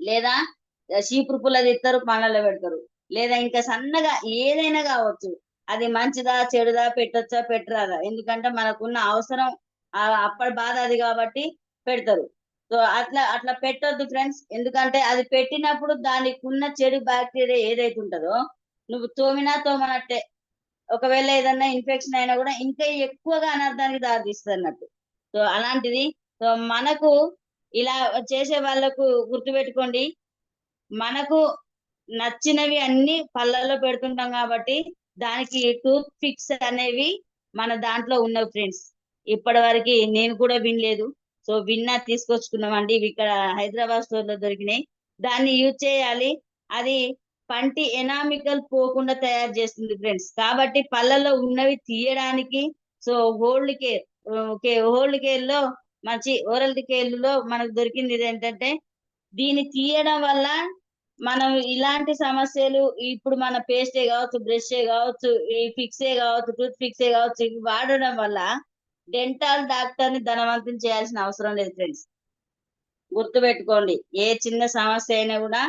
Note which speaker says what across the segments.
Speaker 1: లేదా చీపురు పుల్ల తీస్తారు పళ్ళలో పెడతారు. లేదా ఇంకా సన్నగా ఏదైనా కావచ్చు. అది మంచిదా చెడుదా పెట్టొచ్చా పెట్టరాదా. ఎందుకంటే మనకున్న అవసరం అప్పటి బాధ అది కాబట్టి పెడతారు. సో అట్లా అట్లా పెట్టొద్దు ఫ్రెండ్స్. ఎందుకంటే అది పెట్టినప్పుడు దానికి ఉన్న చెడు బ్యాక్టీరియా ఏదైతే ఉంటుందో నువ్వు తోమినా తోమనట్టే. ఒకవేళ ఏదన్నా ఇన్ఫెక్షన్ అయినా కూడా ఇంకా ఎక్కువగా అనర్థానికి దారితీస్తుంది అన్నట్టు సో అలాంటిది. సో మనకు ఇలా చేసే వాళ్ళకు గుర్తుపెట్టుకోండి. మనకు నచ్చినవి అన్ని పళ్ళల్లో పెడుతుంటాం కాబట్టి దానికి టూత్ పిక్స్ అనేవి మన దాంట్లో ఉన్నవి ఫ్రెండ్స్. ఇప్పటి వరకు నేను కూడా వినలేదు. సో విన్నా తీసుకొచ్చుకున్నామండి. ఇవి ఇక్కడ హైదరాబాద్ స్టోర్లో దొరికినాయి. దాన్ని యూజ్ చేయాలి. అది పంటి ఎనామికల్ పోకుండా తయారు చేస్తుంది ఫ్రెండ్స్. కాబట్టి పళ్ళల్లో ఉన్నవి తీయడానికి so hold care okay hold కేర్లో మంచి ఓరల్ కేర్లో మనకు దొరికింది ఇది ఏంటంటే దీన్ని తీయడం వల్ల మనం ఇలాంటి సమస్యలు ఇప్పుడు మన పేస్టే కావచ్చు బ్రష్ే కావచ్చు ఈ ఫిక్సే కావచ్చు టూత్ ఫిక్సే కావచ్చు ఇవి వాడడం వల్ల డెంటల్ డాక్టర్ని ధనవంతం చేయాల్సిన అవసరం లేదు ఫ్రెండ్స్. గుర్తుపెట్టుకోండి ఏ చిన్న సమస్య అయినా కూడా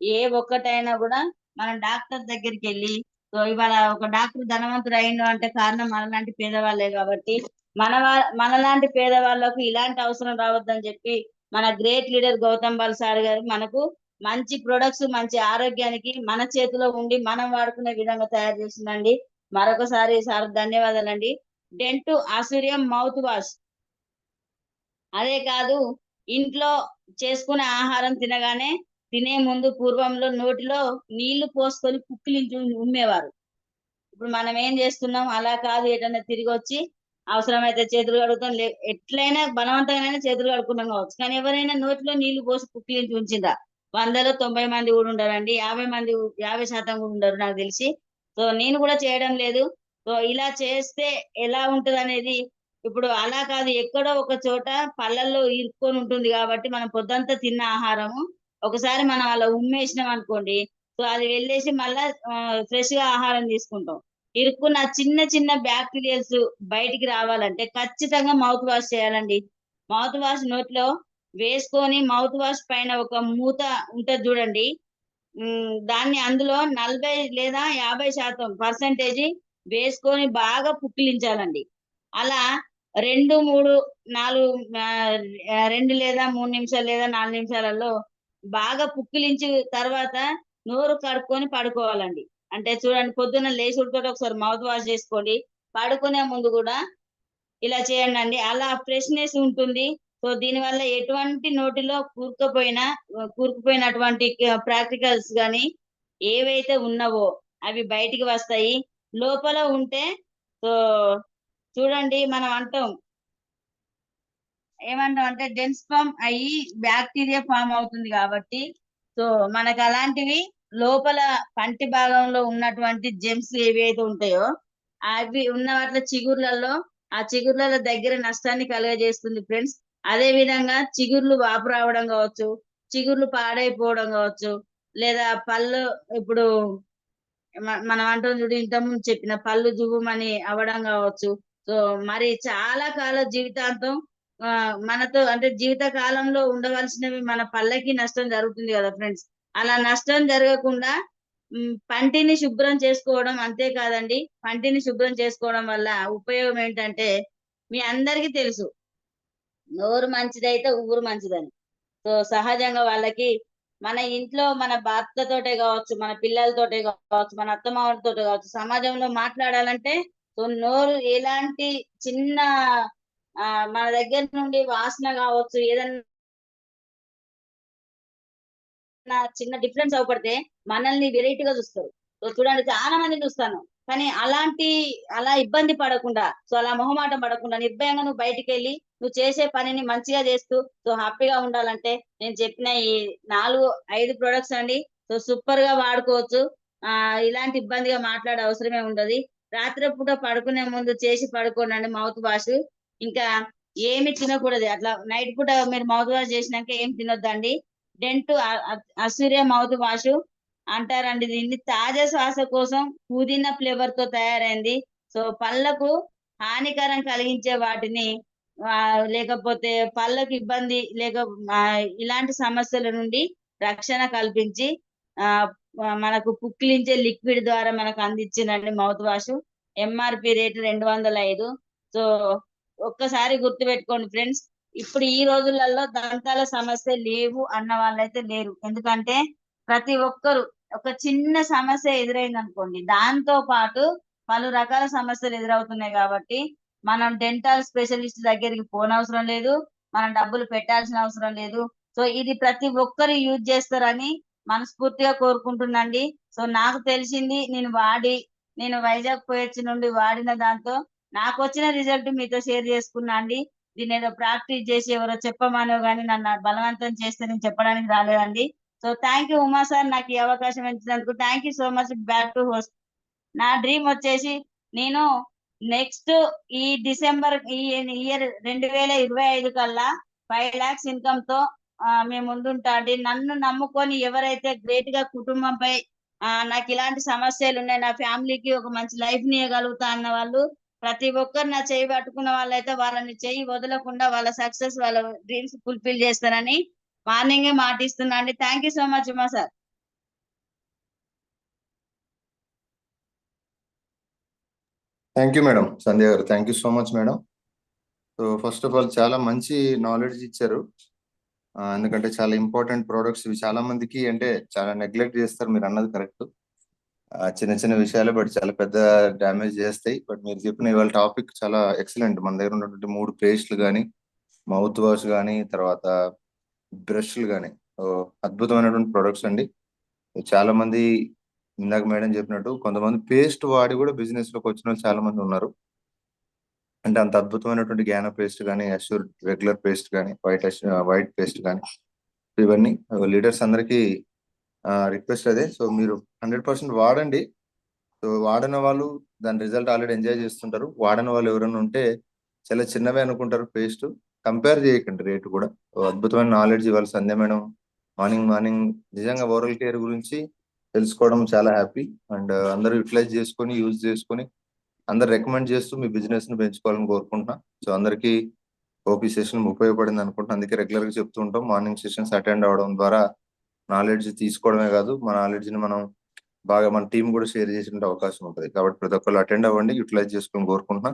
Speaker 1: ఏ ఒక్కటైనా కూడా మనం డాక్టర్ దగ్గరికి వెళ్ళి ఇవాళ ఒక డాక్టర్ ధనవంతుడు అయిండు అంటే కారణం మనలాంటి పేదవాళ్ళే కాబట్టి మన మనలాంటి పేదవాళ్ళకు ఇలాంటి అవసరం రావద్దని చెప్పి మన great leader Gautam Bal sir garu మనకు మంచి ప్రొడక్ట్స్ మంచి ఆరోగ్యానికి మన చేతిలో ఉండి మనం వాడుకునే విధంగా తయారు చేసిందండి. మరొకసారి సార్ ధన్యవాదాలండి. డెంటు ఆసూర్యం మౌత్ వాష్. అదే కాదు ఇంట్లో చేసుకునే ఆహారం తినగానే తినే ముందు పూర్వంలో నోటిలో నీళ్ళు పోసుకొని పుక్కిలించి ఉమ్మేవారు. ఇప్పుడు మనం ఏం చేస్తున్నాం? అలా కాదు ఎటన్నా తిరిగి వచ్చి అవసరమైతే చేతులు కడుగుతాం. లే ఎట్లయినా బలవంతంగానైనా చేతులు కడుక్కున్నాం కావచ్చు. కానీ ఎవరైనా నోటిలో నీళ్ళు పోసి పుక్కిలించి ఉంచిందా? వందలో తొంభై మంది కూడా ఉండరండి యాభై మంది యాభై శాతం కూడా ఉండరు నాకు తెలిసి. సో నేను కూడా చేయడం లేదు. సో ఇలా చేస్తే ఎలా ఉంటది అనేది ఇప్పుడు అలా కాదు. ఎక్కడో ఒక చోట పళ్ళల్లో ఇరుక్కొని ఉంటుంది కాబట్టి మనం పొద్దంతా తిన్న ఆహారము ఒకసారి మనం అలా ఉమ్మేసినాం అనుకోండి. సో అది వెళ్ళేసి మళ్ళా ఫ్రెష్గా ఆహారం తీసుకుంటాం. ఇరుక్కున్న చిన్న చిన్న బ్యాక్టీరియాస్ బయటికి రావాలంటే ఖచ్చితంగా మౌత్ వాష్ చేయాలండి. మౌత్ వాష్ నోట్లో వేసుకొని మౌత్ వాష్ పైన ఒక మూత ఉంటది చూడండి. దాన్ని అందులో నలభై లేదా యాభై శాతం పర్సంటేజ్ వేసుకొని బాగా పుక్కిలించాలండి. అలా రెండు మూడు నాలుగు రెండు లేదా మూడు నిమిషాలు లేదా నాలుగు నిమిషాలలో బాగా పుక్కిలించి తర్వాత నోరు కడుక్కొని పడుకోవాలండి. అంటే చూడండి పొద్దున్న లేచి ఉడుకోటి ఒకసారి మౌత్ వాష్ చేసుకోండి. పడుకునే ముందు కూడా ఇలా చేయండి అండి. అలా ఫ్రెష్నెస్ ఉంటుంది. సో దీని వల్ల ఎటువంటి నోటిలో కూరుకుపోయిన కూరుకుపోయినటువంటి ప్రాక్టికల్స్ కానీ ఏవైతే ఉన్నావో అవి బయటికి వస్తాయి. లోపల ఉంటే సో చూడండి మనం అంటాం. ఏమంటాం అంటే డెన్స్ ఫామ్ అయ్యి బ్యాక్టీరియా ఫామ్ అవుతుంది కాబట్టి సో మనకు అలాంటివి లోపల పంటి భాగంలో ఉన్నటువంటి జెమ్స్ ఏవైతే ఉంటాయో అవి ఉన్న వాటిలో చిగుర్లలో ఆ చిగుర్ల దగ్గర నష్టాన్ని కలుగజేస్తుంది ఫ్రెండ్స్. అదే విధంగా చిగుర్లు వాపు రావడం కావచ్చు చిగుర్లు పాడైపోవడం కావచ్చు లేదా పళ్ళు ఇప్పుడు మనం అంటాం చూడు ఇంతకుముందు చెప్పిన పళ్ళు జువ్వమని అవ్వడం కావచ్చు. సో మరి చాలా కాలం జీవితాంతం ఆ, మనతో అంటే జీవిత కాలంలో ఉండవలసినవి మన పళ్ళకి నష్టం జరుగుతుంది కదా ఫ్రెండ్స్. అలా నష్టం జరగకుండా పంటిని శుభ్రం చేసుకోవడం అంతే కాదండి. పంటిని శుభ్రం చేసుకోవడం వల్ల ఉపయోగం ఏంటంటే మీ అందరికీ తెలుసు. నోరు మంచిదైతే ఊరు మంచిదని. సో సహజంగా వాళ్ళకి మన ఇంట్లో మన భర్తతోటే కావచ్చు మన పిల్లలతోటే కావచ్చు మన అత్తమామలతోటే కావచ్చు సమాజంలో మాట్లాడాలంటే సో నోరు ఎలాంటి చిన్న ఆ మన దగ్గర నుండి వాసన కావచ్చు ఏదన్నా చిన్న డిఫరెన్స్ అవపడితే మనల్ని వెరైటీగా చూస్తారు. సో చూడండి చాలా మంది చూస్తాను. కానీ అలాంటి అలా ఇబ్బంది పడకుండా సో అలా మొహమాటం పడకుండా నిర్భయంగా నువ్వు బయటికి వెళ్ళి నువ్వు చేసే పనిని మంచిగా చేస్తూ సో హ్యాపీగా ఉండాలంటే నేను చెప్పిన ఈ నాలుగు ఐదు ప్రొడక్ట్స్ అండి. సో సూపర్గా వాడుకోవచ్చు. ఆ ఇలాంటి ఇబ్బందిగా మాట్లాడే అవసరమే ఉండదు. రాత్రిపూట పడుకునే ముందు చేసి పడుకోండి మౌత్ వాష్ ఇంకా ఏమి తినకూడదు. అట్లా నైట్ పూట మీరు మౌత్ వాష్ చేసినాక ఏం తినొద్దండి. డెంటు అసూర్య మౌత్ వాష్ అంటారండి దీన్ని. తాజా శ్వాస కోసం పుదీనా ఫ్లేవర్తో తయారైంది. సో పళ్ళకు హానికరం కలిగించే వాటిని లేకపోతే పళ్ళకు ఇబ్బంది లేక ఇలాంటి సమస్యల నుండి రక్షణ కల్పించి ఆ మనకు పుక్కిలించే లిక్విడ్ ద్వారా మనకు అందించిందండి మౌత్ వాష్. ఎంఆర్పి రేటు రెండు వందల ఐదు. సో ఒక్కసారి గుర్తు పెట్టుకోండి ఫ్రెండ్స్. ఇప్పుడు ఈ రోజులలో దంతాల సమస్య లేవు అన్న వాళ్ళైతే లేరు. ఎందుకంటే ప్రతి ఒక్కరు ఒక చిన్న సమస్య ఎదురైంది అనుకోండి దాంతో పాటు పలు రకాల సమస్యలు ఎదురవుతున్నాయి కాబట్టి మనం డెంటల్ స్పెషలిస్ట్ దగ్గరికి పోనవసరం లేదు మనం డబ్బులు పెట్టాల్సిన అవసరం లేదు. సో ఇది ప్రతి ఒక్కరు యూజ్ చేస్తారని మనస్ఫూర్తిగా కోరుకుంటున్నాండి సో నాకు తెలిసింది నేను వాడి నేను వైజాగ్ పోయొచ్చి నుండి వాడిన దాంతో నాకు వచ్చిన రిజల్ట్ మీతో షేర్ చేసుకున్నా అండి దీన్ని ఏదో ప్రాక్టీస్ చేసి ఎవరో చెప్పమానో కానీ నన్ను బలవంతం చేస్తే నేను చెప్పడానికి రాలేదండి. So thank you Uma sir. నాకు ఈ అవకాశం ఇచ్చినందుకు thank you so much back to host నా డ్రీమ్ వచ్చేసి నేను నెక్స్ట్ ఈ డిసెంబర్ ఈ ఇయర్ రెండు వేల ఇరవై ఐదు కల్లా ఫైవ్ లాక్స్ ఇన్కమ్తో మేము ముందుంటాండి నన్ను నమ్ముకొని ఎవరైతే గ్రేట్గా కుటుంబంపై నాకు ఇలాంటి సమస్యలు ఉన్నాయి నా ఫ్యామిలీకి ఒక మంచి లైఫ్ని ఇవ్వగలుగుతా అన్న వాళ్ళు ప్రతి ఒక్కరు నా చేయి పట్టుకున్న వాళ్ళైతే వాళ్ళని చేయి వదలకుండా వాళ్ళ సక్సెస్ వాళ్ళ డ్రీమ్స్ ఫుల్ఫిల్ చేస్తారని మార్నింగే మాటిస్తున్నా అండి. Thank you so much Uma sir
Speaker 2: thank you madam Sandhya గారు thank you so much madam so first of all చాలా మంచి నాలెడ్జ్ ఇచ్చారు. Ah, ఎందుకంటే చాలా ఇంపార్టెంట్ ప్రోడక్ట్స్ ఇవి. చాలా మందికి అంటే చాలా నెగ్లెక్ట్ చేస్తారు. మీరు అన్నది కరెక్ట్ చిన్న చిన్న విషయాలు బట్ చాలా పెద్ద డ్యామేజ్ చేస్తాయి. బట్ మీరు చెప్పిన ఇవాళ టాపిక్ చాలా ఎక్సలెంట్. మన దగ్గర ఉన్నటువంటి మూడు పేస్ట్లు కానీ మౌత్ వాష్ కానీ తర్వాత బ్రష్లు కానీ అద్భుతమైనటువంటి ప్రొడక్ట్స్ అండి. చాలా మంది ఇందాక మేడం చెప్పినట్టు కొంతమంది పేస్ట్ వాడి కూడా బిజినెస్లోకి వచ్చిన వాళ్ళు చాలా మంది ఉన్నారు. అంటే అంత అద్భుతమైనటువంటి గ్యాన పేస్ట్ కానీ అష్యూర్ రెగ్యులర్ పేస్ట్ కానీ వైట్ వైట్ పేస్ట్ కానీ ఇవన్నీ. లీడర్స్ అందరికీ రిక్వెస్ట్ అదే. సో మీరు హండ్రెడ్ పర్సెంట్ వాడండి. సో వాడిన వాళ్ళు దాని రిజల్ట్ ఆల్రెడీ ఎంజాయ్ చేస్తుంటారు. వాడిన వాళ్ళు ఎవరైనా ఉంటే చాలా చిన్నవే అనుకుంటారు పేస్ట్ కంపేర్ చేయకండి రేటు కూడా. అద్భుతమైన నాలెడ్జ్ ఇవాళ సంధ్య మేడం మార్నింగ్ మార్నింగ్ నిజంగా ఓరల్ కేర్ గురించి తెలుసుకోవడం చాలా హ్యాపీ అండ్ అందరూ యూటిలైజ్ చేసుకొని యూజ్ చేసుకొని అందరు రికమెండ్ చేస్తూ మీ బిజినెస్ని పెంచుకోవాలని కోరుకుంటున్నా. సో అందరికీ ఓపీ సెషన్ ఉపయోగపడింది అనుకుంటున్నా. అందుకే రెగ్యులర్గా చెప్తూ ఉంటాం. మార్నింగ్ సెషన్స్ అటెండ్ అవడం ద్వారా నాలెడ్జ్ తీసుకోవడమే కాదు మన నాలెడ్జ్ని మనం బాగా మన టీం కూడా షేర్ చేసే అవకాశం ఉంటుంది. కాబట్టి ప్రతి ఒక్కరు అటెండ్ అవ్వండి యూటిలైజ్ చేసుకొని కోరుకుంటున్నా.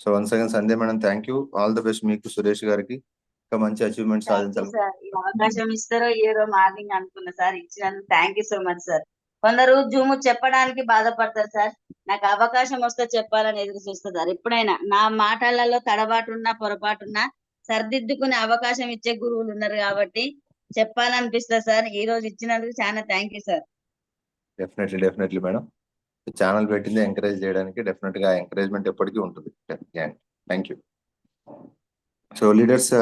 Speaker 2: So once again Sandhya madam thank you all the best మీకు సురేష్ గారికి. ఇంకా మంచి అచీవ్మెంట్ సాధించాలి.
Speaker 1: అవకాశం ఇస్తారో ఏరో మార్నింగ్ అనుకున్నా సార్ ఇచ్చినందుకు thank you so much sir కొందరు జూమ్ చెప్పడానికి బాధపడతారు సార్ నాకు అవకాశం వస్తే చెప్పాలని ఎదురు చూస్తారు సార్ ఎప్పుడైనా నా మాటలలో తడబాటున్నా పొరపాటున్నా సర్దిద్దుకునే అవకాశం ఇచ్చే గురువులు ఉన్నారు కాబట్టి చెప్పాలనిపిస్తుంది సార్. ఈ రోజు ఇచ్చినందుకు చాలా thank you sir.
Speaker 2: Definitely definitely madam channel పెట్టింది ఎంకరేజ్ చేయడానికి డెఫినెట్గా ఎంకరేజ్మెంట్ ఎప్పటికీ ఉంటుంది. Thank you so leaders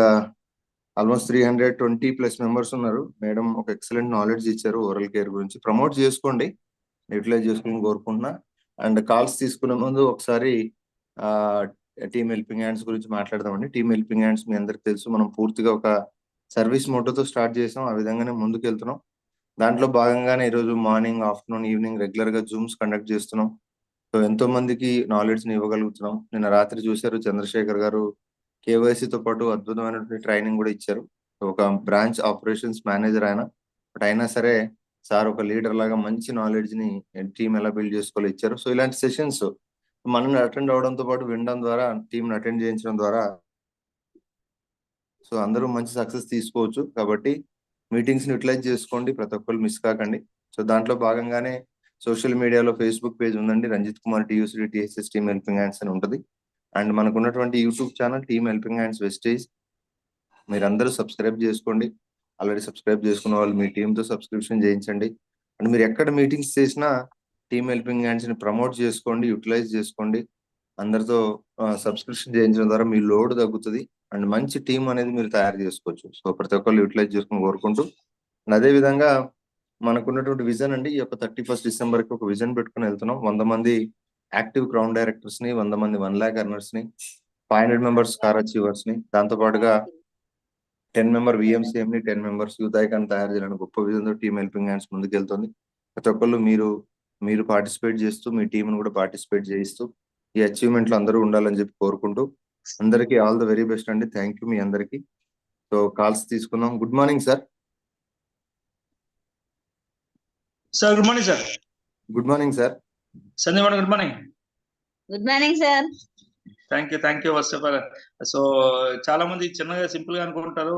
Speaker 2: almost three hundred twenty plus members ఉన్నారు. మేడం ఒక ఎక్సలెంట్ నాలెడ్జ్ ఇచ్చారు ఓరల్ కేర్ గురించి. ప్రమోట్ చేసుకోండి యూటిలైజ్ చేసుకుని కోరుకుంటున్నా. అండ్ కాల్స్ తీసుకునే ముందు ఒకసారి టీమ్ హెల్పింగ్ హ్యాండ్స్ గురించి మాట్లాడదామండి. టీమ్ హెల్పింగ్ హ్యాండ్స్ మీ అందరికి తెలుసు. మనం పూర్తిగా ఒక సర్వీస్ మోటోతో స్టార్ట్ చేసాం ఆ విధంగానే ముందుకు వెళ్తున్నాం దాంట్లో భాగంగానే ఈరోజు మార్నింగ్ ఆఫ్టర్నూన్ ఈవినింగ్ రెగ్యులర్గా జూమ్స్ కండక్ట్ చేస్తున్నాం. సో ఎంతో మందికి నాలెడ్జ్ని ఇవ్వగలుగుతున్నాం. నిన్న రాత్రి చూశారు చంద్రశేఖర్ గారు కేవైసీతో పాటు అద్భుతమైనటువంటి ట్రైనింగ్ కూడా ఇచ్చారు. ఒక బ్రాంచ్ ఆపరేషన్స్ మేనేజర్ ఆయన. బట్ అయినా సరే సార్ ఒక లీడర్ లాగా మంచి నాలెడ్జ్ని టీం ఎలా బిల్డ్ చేసుకోవాలి ఇచ్చారు. సో ఇలాంటి సెషన్స్ మనం అటెండ్ అవడంతో పాటు వినడం ద్వారా టీం అటెండ్ చేయించడం ద్వారా సో అందరూ మంచి సక్సెస్ తీసుకోవచ్చు. కాబట్టి మీటింగ్స్ని యూటిలైజ్ చేసుకోండి. ప్రతి ఒక్కరు మిస్ కాకండి. సో దాంట్లో భాగంగానే సోషల్ మీడియాలో ఫేస్బుక్ పేజ్ ఉందండి. Ranjith Kumar TUC TSS team helping hands అని ఉంటుంది. అండ్ మనకు ఉన్నటువంటి YouTube channel team helping hands Vestige మీరందరూ సబ్స్క్రైబ్ చేసుకోండి. ఆల్రెడీ సబ్స్క్రైబ్ చేసుకున్న వాళ్ళు మీ టీంతో సబ్స్క్రిప్షన్ చేయించండి. అండ్ మీరు ఎక్కడ మీటింగ్స్ చేసినా టీమ్ హెల్పింగ్ హ్యాండ్స్ని ప్రమోట్ చేసుకోండి యూటిలైజ్ చేసుకోండి. అందరితో సబ్స్క్రిప్షన్ చేయించడం ద్వారా మీ లోడ్ తగ్గుతుంది. అండ్ మంచి టీం అనేది మీరు తయారు చేసుకోవచ్చు. సో ప్రతి ఒక్కరు యూటిలైజ్ చేసుకుని కోరుకుంటూ అండ్ అదే విధంగా మనకున్నటువంటి విజన్ అండి ఈ యొక్క థర్టీ ఫస్ట్ డిసెంబర్కి ఒక విజన్ పెట్టుకుని వెళ్తున్నాం. వంద మంది యాక్టివ్ గ్రౌండ్ డైరెక్టర్స్ని వంద మంది వన్ ల్యాక్ అర్నర్స్ని ఫైవ్ హండ్రెడ్ మెంబర్స్ కార్ అచీవర్స్ని దాంతో పాటుగా టెన్ మెంబర్ విఎంసీఎం ని టెన్ మెంబర్స్ యూత్ ఐకాన్ తయారు చేయాలని గొప్ప విజన్తో టీమ్ హెల్పింగ్ హ్యాండ్స్ ముందుకెళ్తుంది. ప్రతి ఒక్కళ్ళు మీరు మీరు పార్టిసిపేట్ చేస్తూ మీ టీంను కూడా పార్టిసిపేట్ చేయిస్తూ ఈ అచీవ్మెంట్లో అందరూ ఉండాలని చెప్పి కోరుకుంటూ అందరికీ ఆల్ ద వెరీ బెస్ట్ అండి. థ్యాంక్ యూ మీ అందరికి. సో కాల్స్ తీసుకుందాం. Good morning sir.
Speaker 3: Sir good morning sir.
Speaker 2: Good morning sir.
Speaker 3: Sandeep madam good morning.
Speaker 1: Good morning sir.
Speaker 3: Thank you thank you first of all. So చాలా మంది చిన్నగా సింపుల్గా అనుకుంటారు.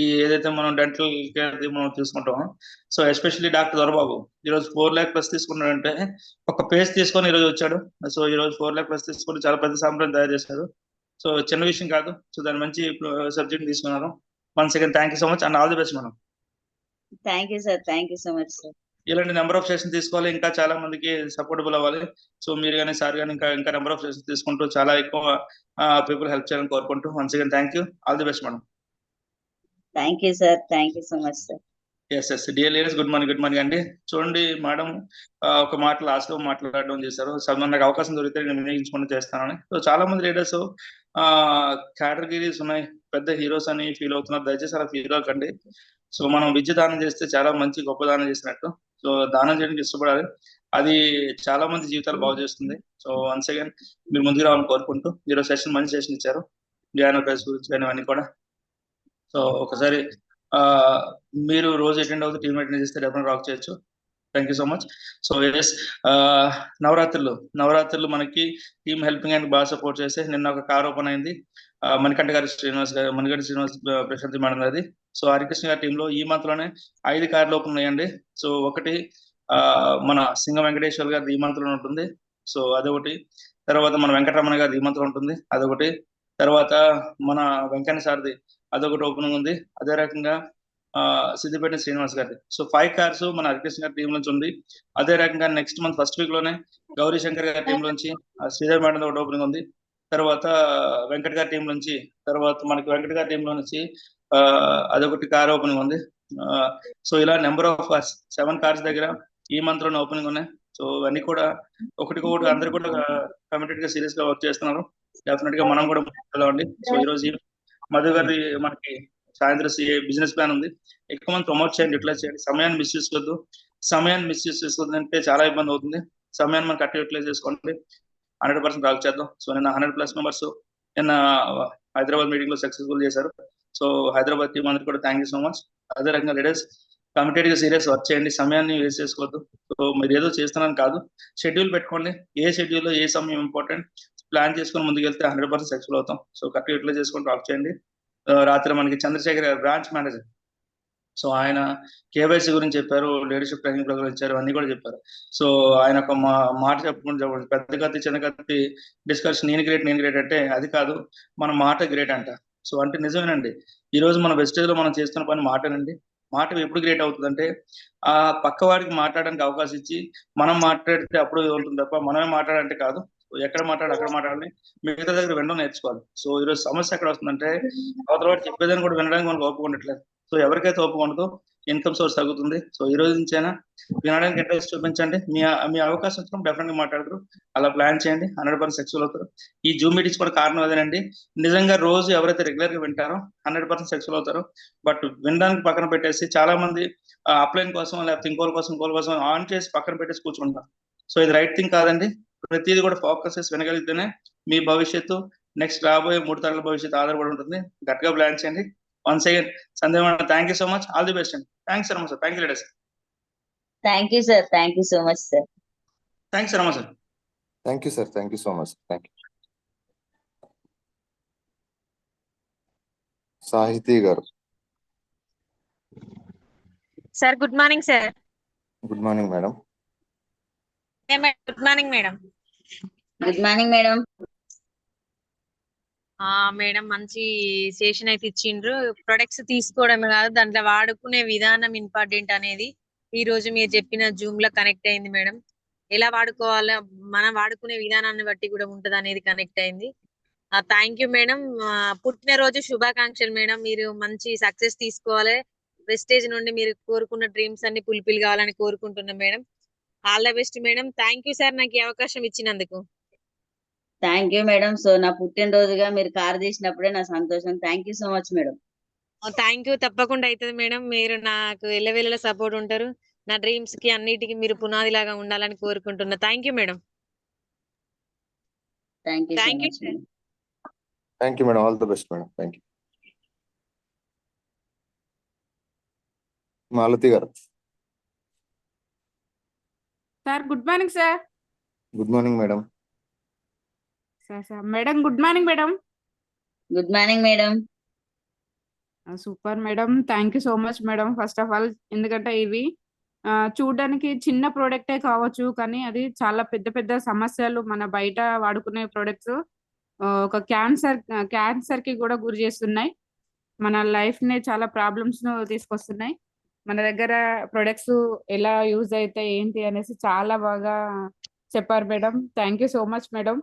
Speaker 3: ఈ ఏదైతే మనం డెంటల్ కేర్ మనం తీసుకుంటాం సో ఎస్పెషల్లీ డాక్టర్ దొరబాబు. ఈ రోజు ఫోర్ ల్యాక్ ప్లస్ తీసుకున్నాడంటే ఒక పేస్ తీసుకొని ఈ రోజు వచ్చాడు. సో ఈ రోజు ఫోర్ ల్యాక్ ప్లస్ తీసుకొని చాలా పెద్ద సాంప్రదాయం తయారు చేశారు సో చిన్న విషయం కాదు. సో దాని మంచి సబ్జెక్ట్ తీసుకున్నారు. One second thank you so much and all the best madam
Speaker 1: thank you sir thank you so much sir
Speaker 3: ఇలాంటి నెంబర్ ఆఫ్ సెషన్ తీసుకోవాలి. ఇంకా చాలా మందికి సపోర్టబుల్ అవ్వాలి. సో మీరు కానీ సార్ కానీ ఇంకా ఇంకా నెంబర్ ఆఫ్ సెషన్ తీసుకుంటూ చాలా ఎక్కువ పీపుల్ హెల్ప్ చేయాలని కోరుకుంటూ once again thank you all the best madam
Speaker 1: thank you sir thank you so much sir
Speaker 3: yes yes dear ladies good morning good morning అండి. చూడండి మేడం ఒక మాట లాస్ట్లో మాట్లాడడం చేశారు. సో నాకు అవకాశం దొరికితే నేను వినియోగించుకుంటూ చేస్తానని. సో చాలా మంది లీడర్స్ ఆ కేటగిరీస్ ఉన్నాయి. పెద్ద హీరోస్ అని ఫీల్ అవుతున్నారు. దయచేసి అలా ఫీల్ అవ్వకండి సో మనం విద్య దానం చేస్తే చాలా మంచి గొప్ప దానం చేసినట్టు. సో దానం చేయడానికి ఇష్టపడాలి. అది చాలా మంది జీవితాలు బాగు చేస్తుంది. సో వన్స్ అగైన్ మీరు ముందుకు రావాలని కోరుకుంటూ మీరు సెషన్ మంచి సెషన్ ఇచ్చారు. జ్ఞాన ప్రైస్ గురించి కానీ అవన్నీ కూడా. సో ఒకసారి ఆ మీరు రోజు అటెండ్ అవుతూ టీమ్ అటెండ్ చేస్తే డెఫినెట్ రాక్ చేయొచ్చు. Thank you so much so yes నవరాత్రులు నవరాత్రులు మనకి టీమ్ హెల్పింగ్ అండ్ బాగా సపోర్ట్ చేస్తే నిన్న ఒక కార్ ఓపెన్ అయింది uh, మణికంఠ గారి శ్రీనివాస్ గారు మణికంఠ శ్రీనివాస్ uh, ప్రశాంతి మేడం గారి సో హరికృష్ణ గారి టీంలో ఈ మంత్లోనే ఐదు కార్లు ఓపెన్ అయ్యండి సో ఒకటి ఆ మన సింగ వెంకటేశ్వర్ గారి ఈ మంత్లోనే ఉంటుంది. సో అదొకటి. తర్వాత మన వెంకటరమణ గారి ఈ మంత్లో ఉంటుంది. అదొకటి. తర్వాత మన వెంకన్న సార్ది అదొకటి ఓపెనింగ్ ఉంది. అదే రకంగా సిద్దిపేట శ్రీనివాస్ గారి సో ఫైవ్ కార్స్ మన హరికృష్ణ గారి టీం నుంచి ఉంది. అదే రకంగా నెక్స్ట్ మంత్ ఫస్ట్ వీక్లోనే గౌరీ శంకర్ గారి టీం నుంచి శ్రీధర్ మేడం ఒకటి ఓపెనింగ్ ఉంది. తర్వాత వెంకట్ గారి టీం నుంచి తర్వాత మనకి వెంకట్ గారి టీంలో నుంచి అదొకటి కార్ ఓపెనింగ్ ఉంది. సో ఇలా నెంబర్ ఆఫ్ సెవెన్ కార్స్ దగ్గర ఈ మంత్లోనే ఓపెనింగ్ ఉన్నాయి. సో అన్ని కూడా ఒకటి ఒకటి అందరు కూడా కమిటెడ్గా సీరియస్గా వర్క్ చేస్తున్నారు. డెఫినెట్గా మనం కూడా సో ఈ రోజు మధు గారి మనకి సాయంత్రం బిజినెస్ ప్లాన్ ఉంది. ఎక్కువ మంది ప్రమోట్ చేయండి యూటిలైజ్ చేయండి. సమయాన్ని మిస్ చేసుకోవద్దు. సమయాన్ని మిస్ చేసుకోవద్దు చాలా ఇబ్బంది అవుతుంది. సమయాన్ని మనం కరెక్ట్ యూటిలైజ్ చేసుకోండి. హండ్రెడ్ పర్సెంట్ రాక్ చేద్దాం. సో నిన్న హండ్రెడ్ ప్లస్ మెంబర్స్ నిన్న హైదరాబాద్ మీటింగ్లో సక్సెస్ఫుల్ చేశారు. సో హైదరాబాద్ టీం అందరికి కూడా థ్యాంక్ యూ సో మచ్ అదే రకంగా లీడర్స్ కమిటెడ్గా సీరియస్ వర్క్ చేయండి. సమయాన్ని వేస్ట్ చేసుకోవద్దు. సో మీరు ఏదో చేస్తున్నాను కాదు. షెడ్యూల్ పెట్టుకోండి. ఏ షెడ్యూల్ ఏ సమయం ఇంపార్టెంట్ ప్లాన్ చేసుకుని ముందుకెళ్తే హండ్రెడ్ పర్సెంట్ సక్సెస్ఫుల్ అవుతాం. సో కరెక్ట్ యూటిలైజ్ చేసుకొని వర్క్ చేయండి. రాత్రి మనకి చంద్రశేఖర్ గారు బ్రాంచ్ మేనేజర్. సో ఆయన కేవైసీ గురించి చెప్పారు లీడర్షిప్ ట్రైనింగ్ ప్రోగ్రామ్ ఇచ్చారు అన్ని కూడా చెప్పారు. సో ఆయన ఒక మాట చెప్పుకుంటే పెద్ద కత్తి చిన్న కత్తి డిస్కషన్ నేను గ్రేట్ నేను గ్రేట్ అంటే అది కాదు మన మాట గ్రేట్ అంట. సో అంటే నిజమేనండి. ఈ రోజు మన వెస్టేజ్లో మనం చేస్తున్న పని మాటనండి. మాట ఎప్పుడు గ్రేట్ అవుతుందంటే ఆ పక్క వాడికి మాట్లాడడానికి అవకాశం ఇచ్చి మనం మాట్లాడితే అప్పుడు ఉంటుంది తప్ప మనమే మాట్లాడాలంటే కాదు. ఎక్కడ మాట్లాడు అక్కడ మాట్లాడాలి. మిగతా దగ్గర వినడం నేర్చుకోవాలి. సో ఈరోజు సమస్య ఎక్కడ వస్తుందంటే అవతల వాడు చెప్పేదాన్ని కూడా వినడానికి మనకు ఒప్పుకుండట్లేదు సో ఎవరికైతే ఓపిక ఇన్కమ్ సోర్స్ తగ్గుతుంది. సో ఈ రోజు నుంచైనా వినడానికి ఇంట్రెస్ట్ చూపించండి. మీ మీ అవకాశం వచ్చినప్పుడు డెఫినెట్గా మాట్లాడతారు. అలా ప్లాన్ చేయండి. హండ్రెడ్ పర్సెంట్ సక్సెస్ఫుల్ అవుతారు. ఈ జూమ్ మీటింగ్స్ కూడా కారణం అదేనండి. నిజంగా రోజు ఎవరైతే రెగ్యులర్గా వింటారో హండ్రెడ్ పర్సెంట్ సక్సెస్ఫుల్ అవుతారు. బట్ వినడానికి పక్కన పెట్టేసి చాలా మంది అప్లైన్ కోసం లేకపోతే ఇంకోల కోసం ఇంకోల కోసం ఆన్ చేసి పక్కన పెట్టేసి కూర్చుంటారు. సో ఇది రైట్ థింగ్ కాదండి. ప్రతిదీ కూడా ఫోకస్ చేసి వినగలిగితేనే మీ భవిష్యత్తు నెక్స్ట్ రాబోయే మూడు తరాల భవిష్యత్తు ఆధారపడి ఉంటుంది. గట్టిగా ప్లాన్ చేయండి. వన్స్ అగైన్ సందేహం thank you so much all the best అండి థ్యాంక్స్ రమ్మ sir thank you ladies
Speaker 1: thank you sir thank you so much sir
Speaker 3: thanks రమ్మ sir
Speaker 2: thank you sir thank you so much thank you Sahithi గారు
Speaker 4: sir good morning sir
Speaker 2: good morning madam
Speaker 4: good morning madam
Speaker 1: good morning madam
Speaker 4: ఆ madam మంచి session అయితే ఇచ్చిండ్రు. Products తీసుకోవడమే కాదు దాంట్లో వాడుకునే విధానం ఇంపార్టెంట్ అనేది ఈ రోజు మీరు చెప్పిన జూమ్లో కనెక్ట్ అయింది మేడం ఎలా వాడుకోవాలో మనం వాడుకునే విధానాన్ని బట్టి కూడా ఉంటది అనేది కనెక్ట్ అయింది. థ్యాంక్ యూ మేడం పుట్టినరోజు శుభాకాంక్షలు మేడం మీరు మంచి సక్సెస్ తీసుకోవాలి. ప్రెస్టేజ్ నుండి మీరు కోరుకున్న డ్రీమ్స్ అన్ని ఫుల్ఫిల్ కావాలని కోరుకుంటున్నాం madam all the best madam. Thank you sir నాకు ఈ అవకాశం ఇచ్చినందుకు.
Speaker 1: Thank you madam. సో నా పుట్టినరోజుగా మీరు కార్ తీసినప్పుడే నా సంతోషం. Thank you so much madam.
Speaker 4: Thank you. తప్పకుండా అవుతుంది మేడం. మీరు నాకు ఎల్లవేళలా సపోర్ట్ ఉంటారు. నా డ్రీమ్స్కి అన్నిటికీ మీరు పునాది లాగా ఉండాలని కోరుకుంటున్నా. Thank you madam.
Speaker 1: Thank you
Speaker 2: thank you madam. All the best madam. Thank you. Malathi గారు.
Speaker 5: Sir good morning sir.
Speaker 2: Good morning madam.
Speaker 5: Sir sir madam good morning madam.
Speaker 1: Good morning madam.
Speaker 5: Super madam. Thank you so much madam first of all. ఎందుకంటే ఇవి చూడడానికి చిన్న ప్రోడక్టే కావచ్చు కానీ అది చాలా పెద్ద పెద్ద సమస్యలు మన బయట వాడుకునే ప్రొడక్ట్స్. ఒక క్యాన్సర్ క్యాన్సర్కి కూడా గురి చేస్తున్నాయి. మన లైఫ్ని చాలా ప్రాబ్లమ్స్ను తీసుకొస్తున్నాయి. మన దగ్గర ప్రొడక్ట్స్ ఎలా యూజ్ అయితే ఏంటి అనేసి చాలా బాగా చెప్పారు madam. Thank you so much madam.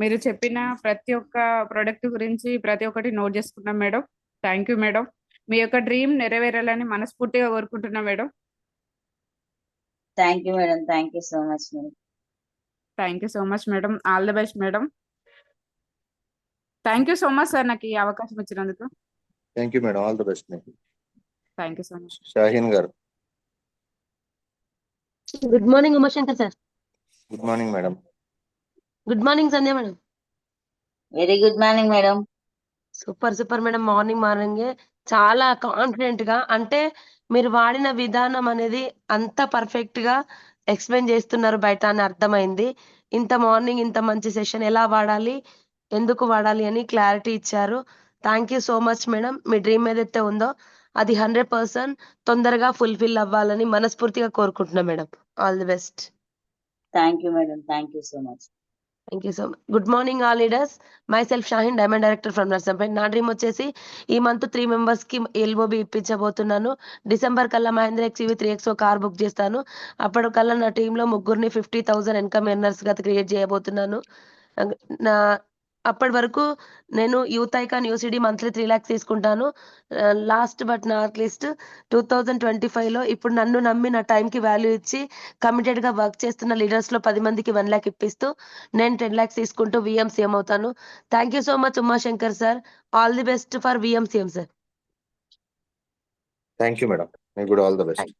Speaker 5: మీరు చెప్పిన ప్రతి ఒక్క ప్రోడక్ట్ గురించి ప్రతి ఒక్కటి నోట్ చేసుకున్నాం మేడం. Thank you madam. మీ యొక్క డ్రీమ్ నెరవేరాలని మనస్ఫూర్తిగా కోరుకుంటున్నా madam.
Speaker 1: Thank you madam. Thank you so much madam.
Speaker 5: Thank you so much madam. All the best madam. Thank you so much sir నాకు ఈ అవకాశం ఇచ్చినందుకు.
Speaker 2: Thank you madam. All the best
Speaker 5: thank you so much
Speaker 2: Shaheen గారు
Speaker 6: good morning Umashankar sir
Speaker 2: good morning madam
Speaker 6: good morning Sandhya madam
Speaker 1: very good morning madam
Speaker 6: super super madam morning morning చాలా కాన్ఫిడెంట్గా అంటే మీరు వాడిన విధానం అనేది అంత పర్ఫెక్ట్గా ఎక్స్ప్లెయిన్ చేస్తున్నారు బయట అని అర్థమైంది. ఇంత మార్నింగ్ ఇంత మంచి సెషన్ ఎలా వాడాలి ఎందుకు వాడాలి అని క్లారిటీ ఇచ్చారు. Thank you so much madam me dream ఏదైతే ఉందో అది హండ్రెడ్ పర్సెంట్ తొందరగా ఫుల్ఫిల్ అవ్వాలని మనస్ఫూర్తిగా కోరుకుంటున్నా madam. All the best.
Speaker 1: Thank you madam thank you so much
Speaker 6: thank you so much good morning all leaders myself Shahin diamond director from Narsampet నా dream వచ్చేసి ఈ మంత్ త్రీ మెంబర్స్కి LOB ఇప్పించబోతున్నాను. December కల్లా Mahindra XUV three X car book చేస్తాను. అప్పటికల్లా నా టీమ్లో ముగ్గురిని ఫిఫ్టీ థౌసండ్ ఇన్కమ్ ఎర్నర్స్గా క్రియేట్ చేయబోతున్నాను. నా అప్పటి వరకు నేను youth icon UCD monthly three lakhs తీసుకుంటాను. Last but not list two thousand twenty ఫైవ్లో ఇప్పుడు నన్ను నమ్మి నా time కి వాల్యూ ఇచ్చి కమిటెడ్గా వర్క్ చేస్తున్న లీడర్స్లో పది మందికి వన్ ల్యాక్ ఇప్పిస్తూ నేను టెన్ ల్యాక్స్ తీసుకుంటూ విఎంసీఎం అవుతాను. Thank you so much Umashankar sir. All the best for VMCM sir.
Speaker 2: Thank you madam మీకు కూడా ఆల్ ద బెస్ట్